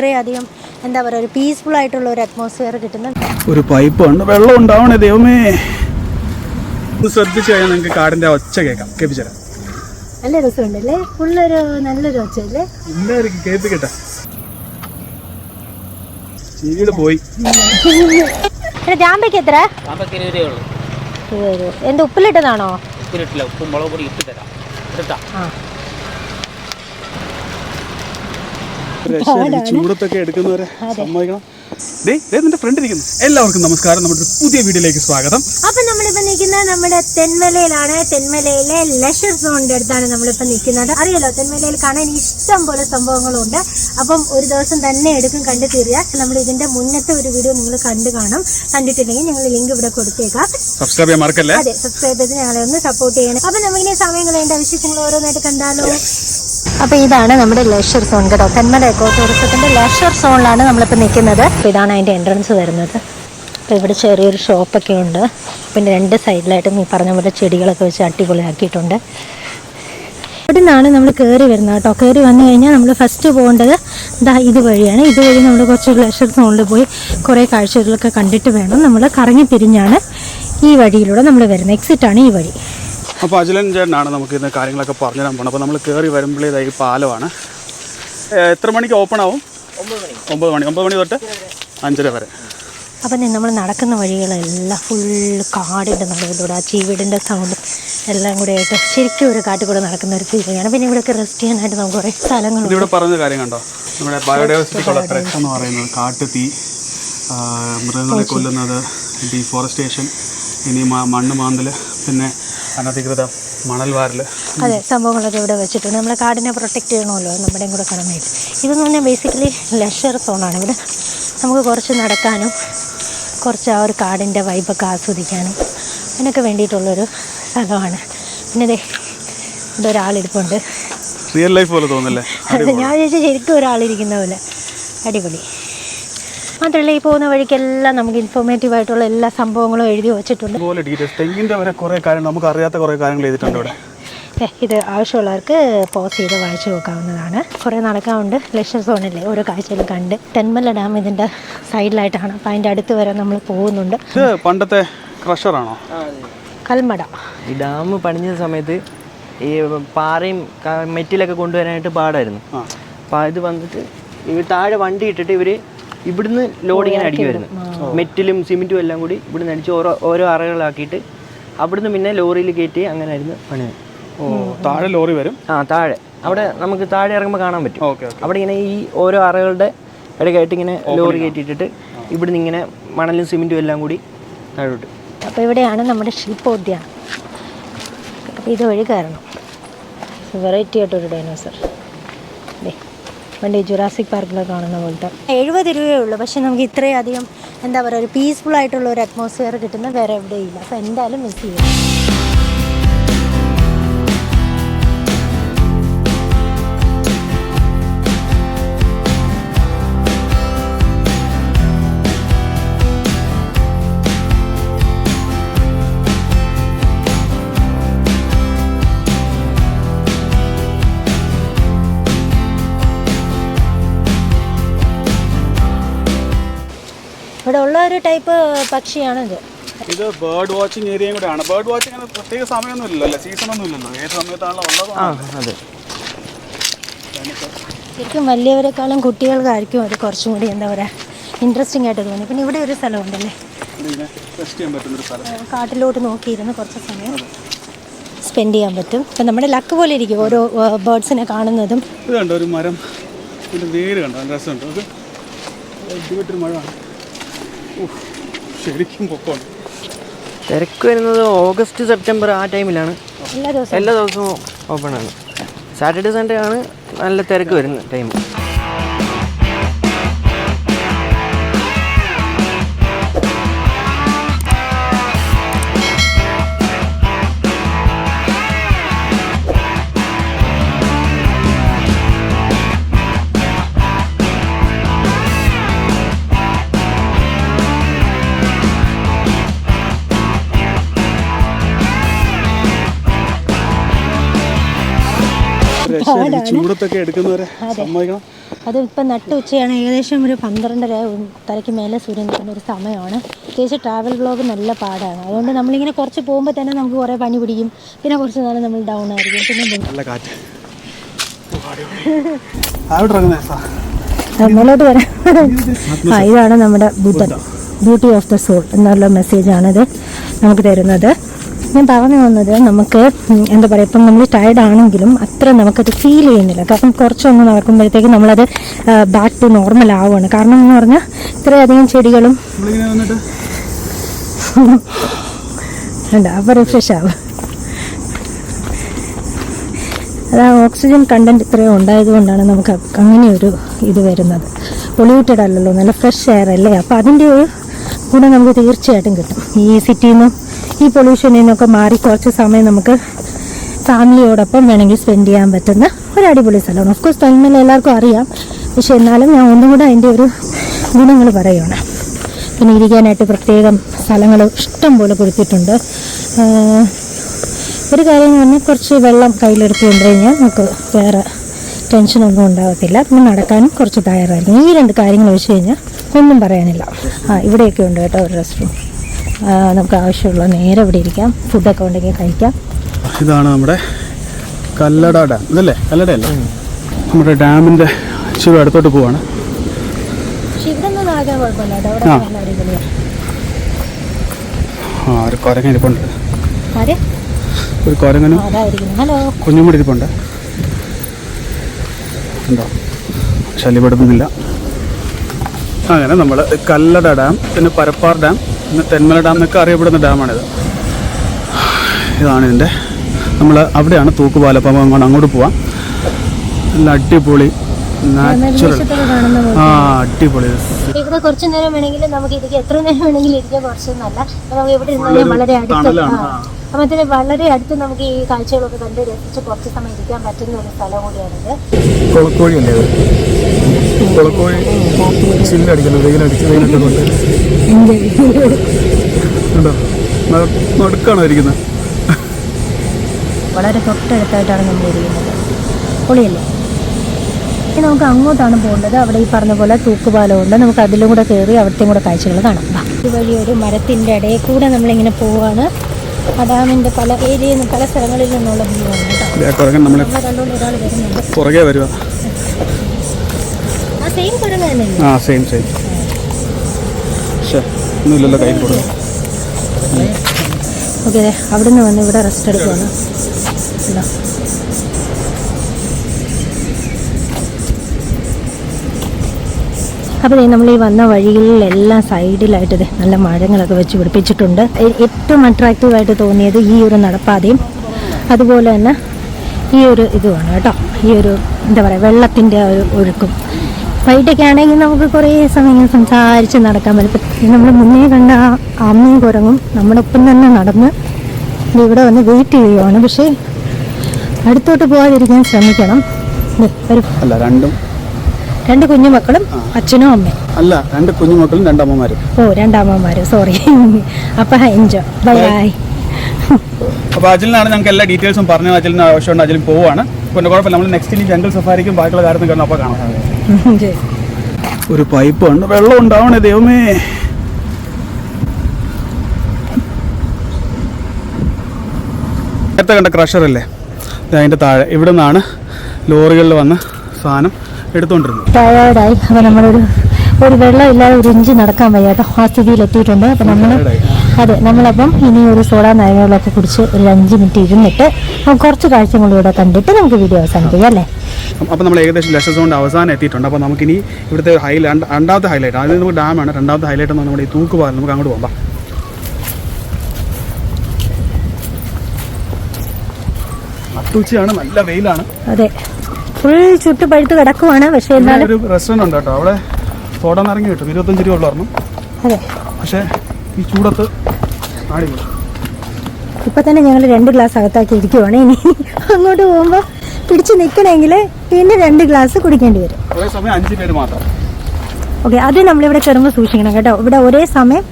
ഇത്രയധികം എന്താ പറയുക ഒരു പീസ്ഫുൾ ആയിട്ടുള്ള ഒരു അറ്റ്മോസ്ഫിയർ കിട്ടുന്ന ഒരു പൈപ്പ് ഉണ്ട് വെള്ളം ഉണ്ടാവണേ ദൈവമേ. ശ്രദ്ധിച്ചു കഴിഞ്ഞാൽ നിങ്ങൾക്ക് കാടിന്റെ ഒച്ച കേൾക്കാം. കേൾപ്പിച്ചു നല്ല രസമുണ്ടല്ലേ? ഫുള്ളൊരു നല്ലൊരു ഒച്ചയല്ലേ? എല്ലാവർക്കും കേൾപ്പിക്കട്ടെ. ചീട് പോയി. ജാമ്പയ്ക്ക് എത്ര? എന്ത് ഉപ്പിലിട്ടതാണോ? ഉപ്പിലിട്ടില്ല. ഉപ്പും മുളക് പൊടി ഇട്ട് തരാം. എടുത്താ ചൂടത്തൊക്കെ എടുക്കുന്നവരെ സമ്മതിക്കണം. ദേ ദേ നിന്റെ ഫ്രണ്ട് ഇരിക്കുന്നു. എല്ലാവർക്കും നമസ്കാരം. നമ്മുടെ പുതിയ വീഡിയോയിലേക്ക് സ്വാഗതം. അപ്പൊ നമ്മളിപ്പോ നിൽക്കുന്നത് നമ്മുടെ തെന്മലയിലാണ്. തെന്മലയിലെ ലഷർ സോണിന്റെ അടുത്താണ് നമ്മളിപ്പോ നിൽക്കുന്നത്. അറിയാലോ തെന്മലയിൽ കാണാൻ ഇഷ്ടം പോലെ സംഭവങ്ങളുണ്ട്. അപ്പം ഒരു ദിവസം തന്നെ എടുക്കും കണ്ടു തീരുക. നമ്മൾ ഇതിന്റെ മുന്നത്തെ ഒരു വീഡിയോ നിങ്ങൾ കണ്ടു കാണും. കണ്ടിട്ടില്ലെങ്കിൽ ഞങ്ങൾ ലിങ്ക് ഇവിടെ കൊടുത്തേക്കാം. സബ്സ്ക്രൈബ് ചെയ്യാൻ മറക്കല്ലേ? അതെ സബ്സ്ക്രൈബ് ചെയ്ത് ഞങ്ങളെ ഒന്ന് സപ്പോർട്ട് ചെയ്യണം. അപ്പൊ നമുക്കിനി സമയം കളയേണ്ട വിശേഷങ്ങൾ ഓരോന്നായിട്ട് കണ്ടാലോ? അപ്പൊ ഇതാണ് നമ്മുടെ ലഷർ സോൺ കേട്ടോ. തെന്മല എക്കോ ടൂറിസത്തിന്റെ ലഷർ സോണിലാണ് നമ്മളിപ്പോ നിൽക്കുന്നത്. അപ്പൊ ഇതാണ് അതിന്റെ എൻട്രൻസ് വരുന്നത്. അപ്പോൾ ഇവിടെ ചെറിയൊരു ഷോപ്പൊക്കെ ഉണ്ട്. പിന്നെ രണ്ട് സൈഡിലായിട്ടും ഈ പറഞ്ഞ പോലെ ചെടികളൊക്കെ വെച്ച് അടിപൊളിയാക്കിയിട്ടുണ്ട്. ഇവിടെ നിന്നാണ് നമ്മൾ കയറി വരുന്നത് കേട്ടോ. കയറി വന്നു കഴിഞ്ഞാൽ നമ്മൾ ഫസ്റ്റ് പോകേണ്ടത് ദാ ഇതുവഴിയാണ്. ഇതുവഴി നമ്മൾ കുറച്ച് ലഷർ സോണിൽ പോയി കുറേ കാഴ്ചകളൊക്കെ കണ്ടിട്ട് വേണം നമ്മൾ കറങ്ങി തിരിഞ്ഞാണ് ഈ വഴിയിലൂടെ നമ്മൾ വരുന്നത്. എക്സിറ്റ് ആണ് ഈ വഴി. അപ്പോൾ അജലൻ ചേട്ടനാണ് നമുക്ക് ഇന്ന് കാര്യങ്ങളൊക്കെ പറഞ്ഞു തരാൻ പോകണം അപ്പോൾ നമ്മൾ കയറി വരുമ്പോഴേ ഈ പാലമാണ്. എത്ര മണിക്ക് ഓപ്പൺ ആവും? ഒമ്പത് മണി. ഒമ്പത് മണി. തൊട്ട് അഞ്ചര വരെ. അപ്പം നമ്മൾ നടക്കുന്ന വഴികളെല്ലാം ഫുൾ കാടിന്റെ നടുവിലൂടെ ആ ചീവീടിന്റെ സൗണ്ട് എല്ലാം കൂടെ ആയിട്ട് ശരിക്കും ഒരു കാട്ടിൽ കൂടെ നടക്കുന്ന ഒരു ഫീലിങ്ങാണ് പിന്നെ ഇവിടെയൊക്കെ റെസ്റ്റ് ചെയ്യാനായിട്ട് നമുക്ക് കുറേ സ്ഥലങ്ങളുണ്ട്. ഇവിടെ പറഞ്ഞ കാര്യം കണ്ടോ? നമ്മുടെ ബയോഡൈവേഴ്സിറ്റി എന്ന് പറയുന്നത് കാട്ടുതീ തീ മൃഗങ്ങളെ കൊല്ലുന്നത് ഡീഫോറസ്റ്റേഷൻ ഇനി മണ്ണ് മാന്തൽ പിന്നെ അനധികൃത മണൽ വാരൽ അതെ സംഭവങ്ങളൊക്കെ ഇവിടെ വെച്ചിട്ടുണ്ട്. നമ്മളെ കാടിനെ പ്രൊട്ടക്റ്റ് ചെയ്യണമല്ലോ നമ്മുടെ നമ്മുടെയും കൂടെ കടമയായിട്ട് ഇതെന്ന് പറഞ്ഞാൽ ബേസിക്കലി ലഷർ സോണാണ് ഇവിടെ നമുക്ക് കുറച്ച് നടക്കാനും കുറച്ച് ആ ഒരു കാടിന്റെ വൈബൊക്കെ ആസ്വദിക്കാനും അതിനൊക്കെ വേണ്ടിയിട്ടുള്ളൊരു സ്ഥലമാണ്. പിന്നെ ദേ ഇവിടെ ഒരാളിരിപ്പുണ്ട് റിയൽ ലൈഫ് പോലെ തോന്നല്ലേ അത് ഞാൻ ചോദിച്ചാൽ ശരിക്കും ഒരാളിരിക്കുന്ന പോലെ. അടിപൊളി. മാത്രമല്ല ഈ പോകുന്ന വഴിക്കെല്ലാം നമുക്ക് ഇൻഫോർമേറ്റീവ് ആയിട്ടുള്ള എല്ലാ സംഭവങ്ങളും എഴുതി വെച്ചിട്ടുണ്ട്. അതുപോലെ ഡീറ്റെയിൽസ് തെങ്ങിന്റെ വരെ കുറേ നമുക്ക് അറിയാത്ത കുറേ കാര്യങ്ങൾ ഇവിടെ. ഇത് ആവശ്യമുള്ളവർക്ക് പോസ് ചെയ്ത് വായിച്ചു നോക്കാവുന്നതാണ്. കുറേ നടക്കാറുണ്ട് ലക്ഷ്യ സോണില്ലേ ഓരോ കാഴ്ചയിലും കണ്ട്. തെന്മല ഡാം ഇതിന്റെ സൈഡിലായിട്ടാണ് അപ്പം അതിന്റെ അടുത്ത് വരെ നമ്മൾ പോകുന്നുണ്ട്. ഇത് പണ്ടത്തെ ക്രഷറാണോ കൽമട. ഈ ഡാം പണിഞ്ഞ സമയത്ത് ഈ പാറയും മെറ്റിലൊക്കെ കൊണ്ടുവരാനായിട്ട് പാടായിരുന്നു. അപ്പോൾ ഇത് വന്നിട്ട് ഇവർ താഴെ വണ്ടി ഇട്ടിട്ട് ഇവർ ഇവിടുന്ന് ലോഡ് ലോഡിങ്ങനെ അടിക്കുമായിരുന്നു മെറ്റിലും സിമെന്റും എല്ലാം കൂടി ഇവിടുന്ന് അടിച്ച് ഓരോ ഓരോ അറകളാക്കിയിട്ട് അവിടുന്ന് പിന്നെ ലോറിയിൽ കയറ്റി അങ്ങനെയായിരുന്നു പണി. ഓ താഴെ ലോറി വരും? ആ താഴെ. അവിടെ നമുക്ക് താഴെ ഇറങ്ങുമ്പോൾ കാണാൻ പറ്റും. അവിടെ ഇങ്ങനെ ഈ ഓരോ അറകളുടെ ഇടയ്ക്കായിട്ട് ഇങ്ങനെ ലോറി കയറ്റിയിട്ടിട്ട് ഇവിടുന്ന് ഇങ്ങനെ മണലും സിമെന്റും എല്ലാം കൂടി താഴോട്ട്. അപ്പോൾ ഇവിടെയാണ് നമ്മുടെ ശില്പോദ്യാനം. അപ്പോൾ ഇതുവഴി കയറണം. വെറൈറ്റി ആയിട്ടൊരു ഡൈനോസർ ഈ ജുറാസിക് പാർക്കിലൊക്കെ കാണുന്ന പോലത്തെ. എഴുപത് രൂപയേ ഉള്ളൂ. പക്ഷെ നമുക്ക് ഇത്രയധികം എന്താ പറയുക ഒരു പീസ്ഫുൾ ആയിട്ടുള്ള ഒരു അറ്റ്മോസ്ഫിയർ കിട്ടുന്ന വേറെ എവിടെയില്ല അപ്പോൾ എന്തായാലും മിസ് ചെയ്യും ഒരു ടൈപ്പ് പക്ഷിയാണ് ഇത് ഇത് ബേർഡ് വാച്ചിങ് ഏരിയയും കൂടെയാണ്. ബേർഡ് വാച്ചിങ് അങ്ങനെ പ്രത്യേക സമയമൊന്നും ഇല്ലല്ലോ. സീസൺ ഒന്നും ഇല്ലല്ലോ. ഏത് സമയത്താണല്ലോ ഉള്ളത്? ആ അതെ. ശരിക്കും വലിയവരെക്കാളും കുട്ടികൾക്കായിരിക്കും അത് കുറച്ചും കൂടി എന്താ പറയുക ഇൻട്രസ്റ്റിംഗ് ആയിട്ട് തോന്നി. പിന്നെ ഇവിടെ ഒരു സ്ഥലമുണ്ടല്ലേ? ഇതിനെ ടെസ്റ്റ് ചെയ്യാൻ പറ്റുന്ന ഒരു സ്ഥലം. ഏഹ് കാട്ടിലോട്ട് നോക്കിയിരുന്ന് കുറച്ച് സമയം സ്പെൻഡ് ചെയ്യാൻ പറ്റും. ഇപ്പം നമ്മുടെ ലക്ക് പോലെ ഇരിക്കും ഓരോ ബേർഡ്സിനെ കാണുന്നതും. ഇത് കണ്ടോ? ഒരു മരം. വേര് കണ്ടോ? രസമുണ്ട്. മഴ ശരിക്കും പൊക്കമാണ് തിരക്ക് വരുന്നത് ഓഗസ്റ്റ് സെപ്റ്റംബർ ആ ടൈമിലാണ്. എല്ലാ ദിവസവും. എല്ലാ ദിവസവും ഓപ്പൺ ആണ്. സാറ്റർഡേ സൺഡേ ആണ് നല്ല തിരക്ക് വരുന്ന ടൈം. ഈ ചൂടത്തൊക്കെ എടുക്കുന്നവരെ സമ്മതിക്കണം. അത് ഇപ്പം നട്ട് ഉച്ചയാണ് ഏകദേശം ഒരു പന്ത്രണ്ടര തലയ്ക്ക് മേലെ സൂര്യൻ നിൽക്കുന്ന ഒരു സമയമാണ്. പ്രത്യേകിച്ച് ട്രാവൽ ബ്ലോഗ് നല്ല പാടാണ്. അതുകൊണ്ട് നമ്മളിങ്ങനെ കുറച്ച് പോകുമ്പോൾ തന്നെ നമുക്ക് കുറേ പനി പിടിക്കും. പിന്നെ കുറച്ച് നേരം നമ്മൾ ഡൗൺ ആയിരിക്കും. പിന്നെ മേലോട്ട് വരാം. ആ ഇതാണ് നമ്മുടെ ബുദ്ധൻ ബ്യൂട്ടി ഓഫ് ദ സോൾ എന്നുള്ള മെസ്സേജാണിത് നമുക്ക് തരുന്നത്. ഞാൻ പറഞ്ഞു വന്നത് നമുക്ക് എന്താ പറയുക ഇപ്പം നമ്മൾ ടയർഡ് ആണെങ്കിലും അത്ര നമുക്കത് ഫീൽ ചെയ്യുന്നില്ല. കാരണം കുറച്ചൊന്ന് നടക്കുമ്പോഴത്തേക്ക് നമ്മളത് ബാക്ക് ടു നോർമൽ ആവുകയാണ്. കാരണം എന്ന് പറഞ്ഞാൽ ഇത്രയധികം ചെടികളും അപ്പം അപ്പോൾ റിഫ്രഷ് ആവും. അത് ആ ഓക്സിജൻ കണ്ടന്റ് ഇത്രയും ഉണ്ടായതുകൊണ്ടാണ് നമുക്ക് അങ്ങനെയൊരു ഇത് വരുന്നത്. പൊള്യൂട്ടഡ് അല്ലല്ലോ നല്ല ഫ്രഷ് എയർ അല്ലേ? അപ്പോൾ അതിന്റെ ഒരു ഗുണം നമുക്ക് തീർച്ചയായിട്ടും കിട്ടും. ഈ സിറ്റിയിൽ നിന്നും ഈ പൊല്യൂഷനിൽ നിന്നൊക്കെ മാറി കുറച്ച് സമയം നമുക്ക് ഫാമിലിയോടൊപ്പം വേണമെങ്കിൽ സ്പെൻഡ് ചെയ്യാൻ പറ്റുന്ന ഒരു അടിപൊളി സ്ഥലമാണ്. ഓഫ് കോഴ്സ് ടൈമിൽ എല്ലാവർക്കും അറിയാം. പക്ഷെ എന്നാലും ഞാൻ ഒന്നും കൂടെ അതിന്റെ ഒരു ഗുണങ്ങൾ പറയുകയാണ് പിന്നെ ഇരിക്കാനായിട്ട് പ്രത്യേകം സ്ഥലങ്ങൾ ഇഷ്ടം പോലെ കൊടുത്തിട്ടുണ്ട് ഒരു കാര്യം എന്ന് പറഞ്ഞാൽ കുറച്ച് വെള്ളം കയ്യിലെടുത്ത് കൊണ്ടു കഴിഞ്ഞാൽ നമുക്ക് വേറെ ടെൻഷനൊന്നും ഉണ്ടാകത്തില്ല. പിന്നെ നടക്കാനും കുറച്ച് തയ്യാറായിരിക്കും ഈ രണ്ട് കാര്യങ്ങൾ വെച്ച് കഴിഞ്ഞാൽ ഒന്നും പറയാനില്ല. ആ ഇവിടെയൊക്കെ ഉണ്ട് കേട്ടോ ഒരു റെസ്റ്റ് റൂം നമുക്ക് ആവശ്യമുള്ള നേരെ ഇവിടെ ഇരിക്കാം. ഫുഡൊക്കെ ഉണ്ടെങ്കിൽ കഴിക്കാം. ഇതാണ് നമ്മുടെ കല്ലട ഡാം ഇതല്ലേ? കല്ലട അല്ലേ? നമ്മുടെ ഡാമിന്റെ ഇച്ചിരി അടുത്തോട്ട് പോവാണ്. ആ. ഒരു കുരങ്ങൻ ഇരിപ്പുണ്ട്. ആരെ? ഒരു കുരങ്ങനും കുഞ്ഞും കൂടി ഇരിപ്പുണ്ട്. ഉണ്ടോ? ശല്യപ്പെടുത്തുന്നില്ല. അങ്ങനെ നമ്മൾ കല്ലട ഡാം പിന്നെ പരപ്പാർ ഡാം പിന്നെ തെന്മല ഡാം എന്നൊക്കെ അറിയപ്പെടുന്ന ഡാമാണിത്. ഇതാണ് ഇതിന്റെ നമ്മൾ അവിടെയാണ് തൂക്കുപാലപ്പം അങ്ങോട്ട് അങ്ങോട്ട് പോവാം. നല്ല അടിപൊളി നാച്ചുറൽ. ആ അടിപൊളി. ഇവിടെ കുറച്ച് നേരം വേണമെങ്കിൽ നമുക്ക് ഇരിക്കാം എത്ര നേരം വേണമെങ്കിലും ഇരിക്കാം കുറച്ചൊന്നല്ല നമുക്ക് ഇവിടെ വളരെ അടുത്ത്. അപ്പം ഇതിന് വളരെ അടുത്ത് നമുക്ക് ഈ കാഴ്ചകളൊക്കെ കണ്ട് രസിച്ച് കുറച്ച് സമയം ഇരിക്കാൻ പറ്റുന്ന ഒരു സ്ഥലം കൂടിയാണിത്. കുളക്കോഴി അല്ലേ അത് കുളക്കോഴി ചില്ലടിക്കണം വെയിലടിച്ച് വെയിലൊക്കെ കൊണ്ട് ഉണ്ടോ? നടുക്കാണോ ഇരിക്കുന്നത് വളരെ തൊട്ടടുത്തായിട്ടാണ് നമ്മൾ ഇരിക്കുന്നത്. പൊളിയല്ലേ? ഇനി നമുക്ക് അങ്ങോട്ടാണ് പോകേണ്ടത്. അവിടെ ഈ പറഞ്ഞ പോലെ തൂക്കുപാലമുണ്ട്. നമുക്ക് അതിലും കൂടെ കയറി അവിടത്തെയും കൂടെ കാഴ്ചകൾ കാണാം. ഈ ഇതുവഴി ഒരു മരത്തിന്റെ ഇടയിൽ കൂടെ നമ്മളിങ്ങനെ പോവാണ്. ആ ഡാമിന്റെ പല ഏരിയയിൽ നിന്ന് പല സ്ഥലങ്ങളിൽ നിന്നുള്ള വ്യൂ ആണ് കേട്ടോ കുരങ്ങൻ നമ്മളെ നമ്മളെ കണ്ടുകൊണ്ട് ഒരാൾ വരുന്നുണ്ട്. പുറകെ വരുക ആ സെയിം കുരങ്ങ് തന്നെയല്ലേ? ആ സെയിം സെയിം ഒന്നുമില്ലല്ലോ കയ്യിൽ കൊടുക്കും ഓക്കെ. അവിടെ നിന്ന് വന്ന് ഇവിടെ റെസ്റ്റ് എടുക്കുവാണ്. ഇതാ. അപ്പോൾ നമ്മൾ ഈ വന്ന വഴികളിലെല്ലാം സൈഡിലായിട്ട് നല്ല മരങ്ങളൊക്കെ വെച്ച് പിടിപ്പിച്ചിട്ടുണ്ട്. ഏറ്റവും അട്രാക്റ്റീവായിട്ട് തോന്നിയത് ഈ ഒരു നടപ്പാതയും അതുപോലെ തന്നെ ഈ ഒരു ഇതുമാണ് കേട്ടോ. ഈ ഒരു എന്താ പറയുക വെള്ളത്തിന്റെ ഒരു ഒഴുക്കും. വൈകിട്ടൊക്കെ ആണെങ്കിൽ നമുക്ക് കുറേ സമയം സംസാരിച്ച് നടക്കാൻ പറ്റും. നമ്മൾ മുന്നേ കണ്ട ആ അമ്മയും കുരങ്ങും നമ്മുടെ ഒപ്പം തന്നെ നടന്ന് ഇവിടെ വന്ന് വെയിറ്റ് ചെയ്യുവാണ്. പക്ഷേ അടുത്തോട്ട് പോകാതിരിക്കാൻ ശ്രമിക്കണം. അല്ല രണ്ടും രണ്ട് കുഞ്ഞുമക്കളും അച്ഛനും അമ്മയും. അല്ല രണ്ട് കുഞ്ഞുമക്കളും രണ്ടമ്മമാരും. ഓ രണ്ടമ്മമാര്. സോറി അപ്പൊ എൻജോയ് ബൈ ബൈ അപ്പോൾ അജിലിനാണ് ഞങ്ങൾക്ക് എല്ലാ ഡീറ്റെയിൽസും പറഞ്ഞു അജിലിന് ആവശ്യമുണ്ട് അജിലും പോവാണ്. പിന്നെ കുഴപ്പമില്ല. നമ്മൾ നെക്സ്റ്റ് ഇനി ജംഗിൾ സഫാരിക്കും ബാക്കിയുള്ള കാര്യത്തിൽ അപ്പോൾ കാണാം. ഒരു പൈപ്പ് ഉണ്ട്. വെള്ളം ഉണ്ടാവണേ ദൈവമേ. നേരത്തെ കണ്ട ക്രഷർ അല്ലേ? അതിന്റെ അതിന്റെ താഴെ. ഇവിടെ നിന്നാണ് ലോറികളിൽ വന്ന സാധനം. എടുത്തുകൊണ്ടിരുന്നത് ടയേർഡായി അപ്പോൾ നമ്മളൊരു ഒരു വെള്ളം ഇല്ലാതെ ഒരു ഇഞ്ച് നടക്കാൻ വയ്യാത്ത ആ സ്ഥിതിയിൽ എത്തിയിട്ടുണ്ട് അപ്പൊ നമ്മൾ അതെ നമ്മളപ്പം ഇനി ഒരു സോഡ നാരങ്ങളൊക്കെ കുടിച്ച് ഒരു അഞ്ച് മിനിറ്റ് ഇരുന്നിട്ട് നമുക്ക് കുറച്ച് കാഴ്ചകളിലൂടെ കണ്ടിട്ട് നമുക്ക് വീഡിയോ അവസാനിക്കുക അല്ലേ? അപ്പോൾ നമ്മൾ ഏകദേശം ലക്ഷ സോണിന്റെ അവസാനം എത്തിയിട്ടുണ്ട്. അപ്പോൾ നമുക്കിനി ഇവിടുത്തെ ഹൈലൈറ്റ് രണ്ടാമത്തെ ഹൈലൈറ്റ് ആദ്യം നമുക്ക് ഡാമാണ് രണ്ടാമത്തെ ഹൈലൈറ്റ് എന്ന് നമ്മുടെ ഈ തൂക്കുപാലം നമുക്ക് അങ്ങോട്ട് പോകാം അട്ടുച്ചയാണ് നല്ല വെയിലാണ്. അതെ. ഫുൾ ചുട്ട് പഴുത്ത് കിടക്കുവാണ്. പക്ഷേ എന്നാലും ഒരു റെസ്റ്റോറന്റ് ഉണ്ട് കേട്ടോ. അവിടെ സോഡ നിറങ്ങി കിട്ടും. ഇരുപത്തഞ്ച് രൂപ ഉള്ളായിരുന്നു അതെ. പക്ഷേ ഈ ചൂടത്ത് ആടി ഇപ്പൊ തന്നെ ഞങ്ങൾ രണ്ട് ഗ്ലാസ് അകത്താക്കി ഇരിക്കുവാണ്. ഇനി അങ്ങോട്ട് പോകുമ്പോൾ പിടിച്ചു നിൽക്കണമെങ്കിൽ പിന്നെ രണ്ട് ഗ്ലാസ് കുടിക്കേണ്ടി വരും. ഒരേ സമയം അഞ്ച് പേര് മാത്രം. ഓക്കെ അത് നമ്മളിവിടെ കയറുമ്പോൾ സൂക്ഷിക്കണം കേട്ടോ. ഇവിടെ ഒരേ സമയം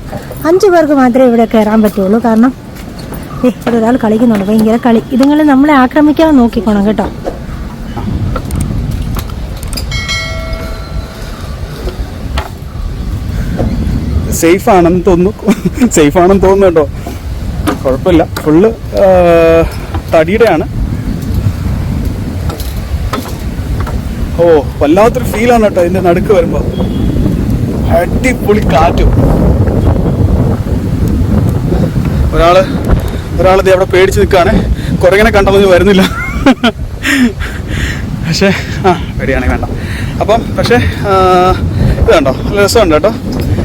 അഞ്ച് പേർക്ക് മാത്രമേ ഇവിടെ കയറാൻ പറ്റുള്ളൂ. കാരണം ഇവിടെ ഒരാൾ കളിക്കുന്നുണ്ട്. ഭയങ്കര കളി. ഇതുങ്ങൾ നമ്മളെ ആക്രമിക്കാൻ നോക്കിക്കോണം കേട്ടോ. സേഫ് ആണെന്ന് തോന്നുന്നു. സേഫ് ആണെന്ന് തോന്നുന്നു കേട്ടോ. കുഴപ്പമില്ല. ഫുള്ള് തടിയുടെയാണ്. ഓ വല്ലാത്തൊരു ഫീലാണ് കേട്ടോ ഇതിന്റെ നടുക്ക് വരുമ്പോ. അടിപൊളി കാറ്റും. ഒരാൾ ഒരാളത് അവിടെ പേടിച്ച് നിൽക്കുകയാണ് കുറങ്ങനെ കണ്ടതൊന്നും വരുന്നില്ല. പക്ഷേ ആ പേടിയാണെങ്കിൽ വേണ്ട. അപ്പം പക്ഷേ ഇത് കണ്ടോ? നല്ല രസമുണ്ട് കേട്ടോ.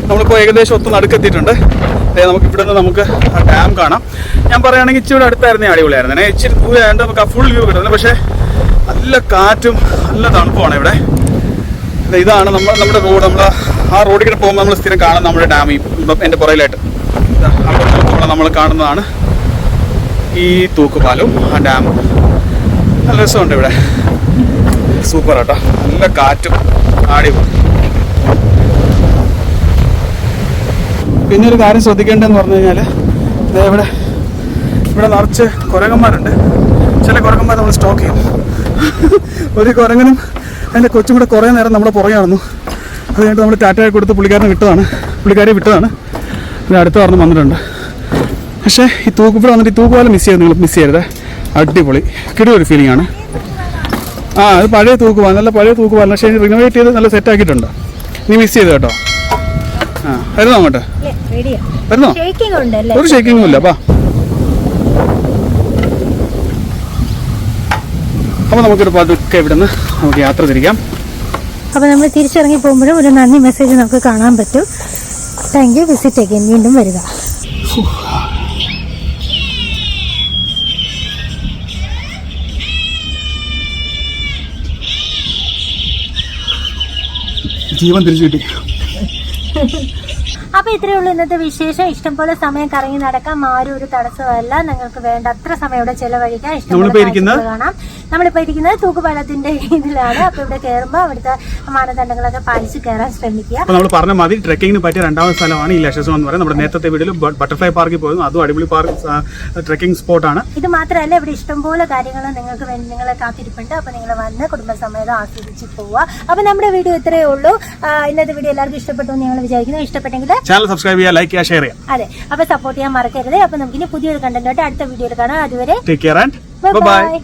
നമ്മളിപ്പോൾ ഏകദേശം ഒത്ത് നടുക്കെത്തിയിട്ടുണ്ട്. ദേ നമുക്ക് ഇവിടെ നിന്ന് നമുക്ക് ആ ഡാം കാണാം. ഞാൻ പറയുകയാണെങ്കിൽ ഇച്ചിരി അടുത്തായിരുന്നേ അടിപൊളിയായിരുന്നു. ഇച്ചിരി ദൂരെ ആയതുകൊണ്ട് നമുക്ക് ആ ഫുൾ വ്യൂ കിട്ടുന്നത് പക്ഷേ നല്ല കാറ്റും നല്ല തണുപ്പുമാണ് ഇവിടെ. ഇതാണ് നമ്മൾ നമ്മുടെ റോഡ്. നമ്മൾ ആ റോഡിൽ കൂടെ പോകുമ്പോൾ നമ്മൾ സ്ഥിരം കാണുന്ന നമ്മുടെ ഡാം ഈ എന്റെ പുറയിലായിട്ട് അവിടെ നോക്കുമ്പോൾ നമ്മൾ കാണുന്നതാണ് ഈ തൂക്കുപാലവും ആ ഡാമും നല്ല രസമുണ്ട് ഇവിടെ. സൂപ്പർ കേട്ടോ നല്ല കാറ്റും അടിപൊളി. പിന്നെ ഒരു കാര്യം ശ്രദ്ധിക്കേണ്ടതെന്ന് പറഞ്ഞു കഴിഞ്ഞാൽ ഇവിടെ ഇവിടെ നിറച്ച് കുരങ്ങന്മാരുണ്ട്. ചില കുരങ്ങന്മാർ നമ്മൾ സ്റ്റോക്ക് ചെയ്യും. ഒരു കുരങ്ങനും അതിന്റെ കൊച്ചും കൂടെ കുറേ നേരം നമ്മുടെ പുറകെ നടന്നു. അത് കഴിഞ്ഞിട്ട് നമ്മൾ ടാറ്റ കൊടുത്ത് പുള്ളിക്കാരനെ വിട്ടതാണ്. പുള്ളിക്കാരെ വിട്ടതാണ്. ഇത് അടുത്ത പറഞ്ഞ് വന്നിട്ടുണ്ട്. പക്ഷേ ഈ തൂക്ക് ഇവിടെ വന്നിട്ട് ഈ തൂക്കുപാലം മിസ് ചെയ്ത് നിങ്ങൾ മിസ് ചെയ്യരുത്. അടിപൊളി. കിട്ടിയ ഒരു ഫീലിംഗ് ആണ്. ആ അത് പഴയ തൂക്കുപാലം നല്ല പഴയ തൂക്കുപാലം. പക്ഷേ റിനോവേറ്റ് ചെയ്ത് നല്ല സെറ്റ് ആക്കിയിട്ടുണ്ട്. നീ മിസ് ചെയ്ത് കേട്ടോ. ആ വരുന്നോ അങ്ങോട്ട്? വരുന്നോ? ഒരു ഷേക്കിംഗും ഇല്ല അപ്പോൾ നമുക്കൊരു പതുക്കെ ഇവിടുന്ന് നമുക്ക് യാത്ര തിരിക്കാം. അപ്പോൾ നമ്മൾ തിരിച്ചിറങ്ങി പോകുമ്പോഴും ഒരു നന്ദി മെസ്സേജ് നമുക്ക് കാണാൻ പറ്റും. താങ്ക് യു വിസിറ്റ് അഗൈൻ വീണ്ടും വരിക. ജീവൻ തിരിച്ചു കിട്ടി. അപ്പൊ ഇത്രയേ ഉള്ളൂ ഇന്നത്തെ വിശേഷം ഇഷ്ടംപോലെ സമയം കറങ്ങി നടക്കാം ആരും ഒരു തടസ്സമല്ല നിങ്ങൾക്ക് വേണ്ട അത്ര സമയം ഇവിടെ ചെലവഴിക്കാം ഇഷ്ടംപോലെ? കാഴ്ചകൾ കാണാം നമ്മളിപ്പോ ഇരിക്കുന്നത് തൂക്കുപാലത്തിന്റെ ഇതിലാണ്. അപ്പൊ ഇവിടെ കയറുമ്പോൾ അവിടുത്തെ മാനദണ്ഡങ്ങളൊക്കെ പാലിച്ച് കയറാൻ ശ്രമിക്കുക. അപ്പോൾ നമ്മൾ പറഞ്ഞ മതി ട്രെക്കിങ്ങിന് പറ്റിയ രണ്ടാമത്തെ സ്ഥലമാണ് ഈ ലക്ഷസം എന്ന് പറയുന്നത്. നമ്മുടെ നേരത്തെ വീട്ടിൽ ബട്ടർഫ്ലൈ പാർക്കിൽ പോയിരുന്നു. അതും അടിപൊളി പാർക്ക് ട്രെക്കിംഗ് ആണ്. ഇത് മാത്രമല്ല ഇവിടെ ഇഷ്ടംപോലെ കാര്യങ്ങൾ നിങ്ങൾക്ക് വേണ്ടി നിങ്ങളെ കാത്തിരിപ്പുണ്ട്. അപ്പൊ നിങ്ങൾ വന്ന് കുടുംബസമേതം ആസ്വദിച്ച് പോവുക. അപ്പൊ നമ്മുടെ വീഡിയോ ഇത്രയേ ഉള്ളൂ. ഇന്നത്തെ വീഡിയോ എല്ലാവർക്കും ഇഷ്ടപ്പെട്ടു എന്ന് ഞങ്ങൾ വിചാരിക്കുന്നു. ഇഷ്ടപ്പെട്ടെങ്കിൽ ചാനൽ സബ്സ്ക്രൈബ് ചെയ്യുക ലൈക്ക് ചെയ്യുക ഷെയർ ചെയ്യുക. അതെ. അപ്പൊ സപ്പോർട്ട് ചെയ്യാൻ മറക്കരുത്. അപ്പൊ നമുക്ക് ഇനി പുതിയൊരു കണ്ടന്റ് അടുത്ത വീഡിയോയിൽ കാണാം. അതുവരെ take care and bye bye bye